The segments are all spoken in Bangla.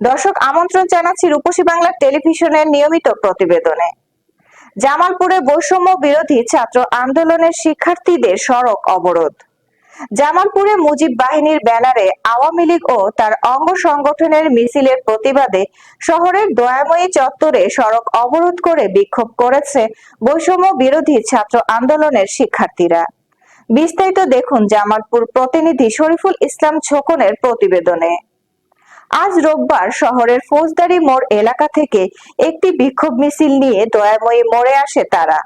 দর্শক, আমন্ত্রণ জানাচ্ছি রূপসী বাংলা টেলিভিশনের নিয়মিত প্রতিবেদনে। জামালপুরে বৈষম্য বিরোধী ছাত্র আন্দোলনের শিক্ষার্থীদের সড়ক অবরোধ। জামালপুরে মুজিব বাহিনীর ব্যানারে আওয়ামী লীগ ও তার অঙ্গ সংগঠনের মিছিলের প্রতিবাদে শহরের দয়াময়ী চত্বরে সড়ক অবরোধ করে বিক্ষোভ করেছে বৈষম্য বিরোধী ছাত্র আন্দোলনের শিক্ষার্থীরা। বিস্তারিত দেখুন জামালপুর প্রতিনিধি শরীফুল ইসলাম ছোকনের প্রতিবেদনে। আজ রোববার শহরের ফৌজদারি মোড় এলাকা থেকে একটি বিক্ষোভ মিছিল নিয়ে দয়াময়ী মোড়ে আসে তারা।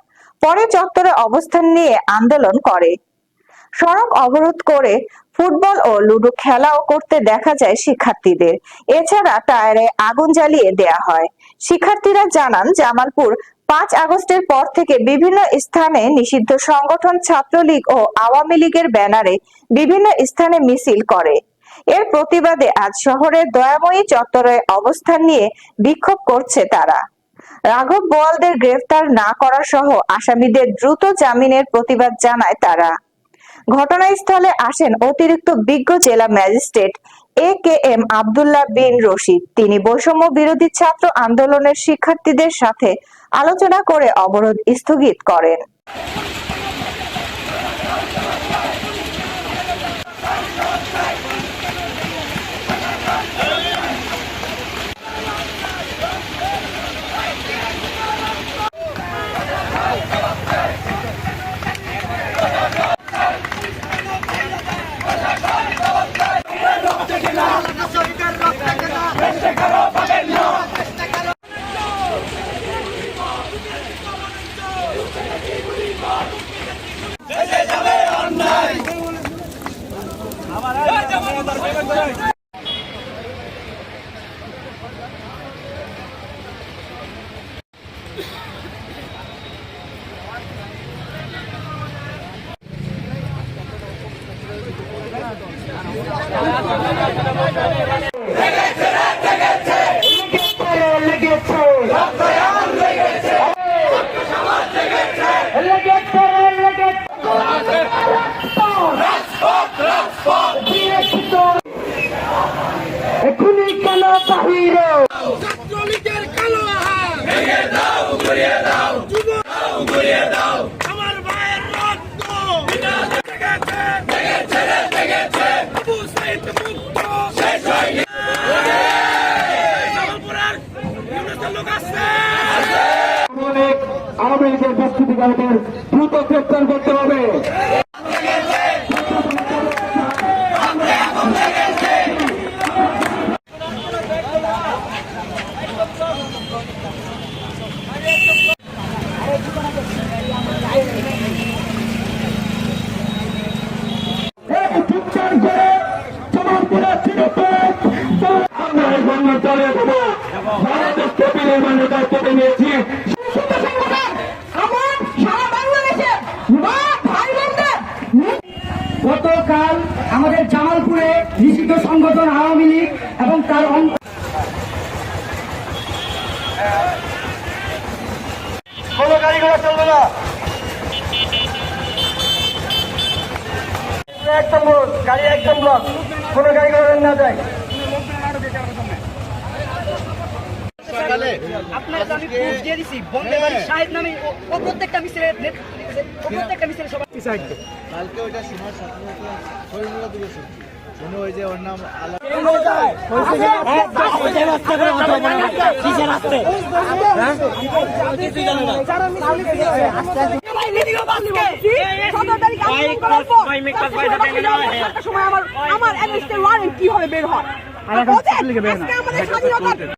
পরে চত্বরে অবস্থান নিয়ে আন্দোলন করে। সড়ক অবরোধ করে ফুটবল ও লুডো খেলাও করতে দেখা যায় শিক্ষার্থীদের। এছাড়া টায়ারে আগুন জ্বালিয়ে দেয়া হয়। শিক্ষার্থীরা জানান, জামালপুর পাঁচ আগস্টের পর থেকে বিভিন্ন স্থানে নিষিদ্ধ সংগঠন, ছাত্রলীগ ও আওয়ামী লীগের ব্যানারে বিভিন্ন স্থানে মিছিল করে। এর প্রতিবাদে আজ শহরের দয়াময়ী চত্বরে অবস্থান নিয়ে বিক্ষোভ করছে তারা। রাঘব বোয়ালদের গ্রেফতার না করা সহ আসামিদের দ্রুত জামিনের প্রতিবাদ জানায় তারা। ঘটনাস্থলে আসেন অতিরিক্ত বিজ্ঞ জেলা magistrate A K M Abdullah Bin Rashid. তিনি বৈষম্য বিরোধী ছাত্র আন্দোলনের শিক্ষার্থীদের সাথে আলোচনা করে অবরোধ স্থগিত করেন। এখনই কেন বাহিরে। ছাত্রলীগের কালো আহার। ভেঙে দাও ঘুরিয়ে দাও। যুব দাও ঘুরিয়ে দাও। আওয়ামী লীগের দুষ্কৃতিকারীদের দ্রুত গ্রেপ্তার করতে হবে। আমরা এই বন্ধ চালিয়ে দেবো। বাংলাদেশ কপিলের মানে দায়িত্ব নিয়েছি নিষিদ্ধ সংগঠন আওয়ামী লীগ এবং তার অঙ্গ কোনো গাড়ি ঘোড়া চলবে না। একদম গাড়ি একদম ব্লক কোনো গাড়ি ঘোড়া না যায়। আপনার আমি প্রুফ দিয়ে দিছি। বন্দে বাড়ি শাহেদ নামে ও- প্রত্যেকটা মিছিলে নেত- ও প্রত্যেকটা মিছিলে সবাই কালকে ওইটা শোনার সাথে সাথে শরীরুল্লাহ দিবস ওই যে ওর নাম আলা সতেরো তারিখ আন্দোলন করার পর একটা সময় আমার আমার হবে ওয়ারেন্ট বের হয় আমাদের স্বাধীনতা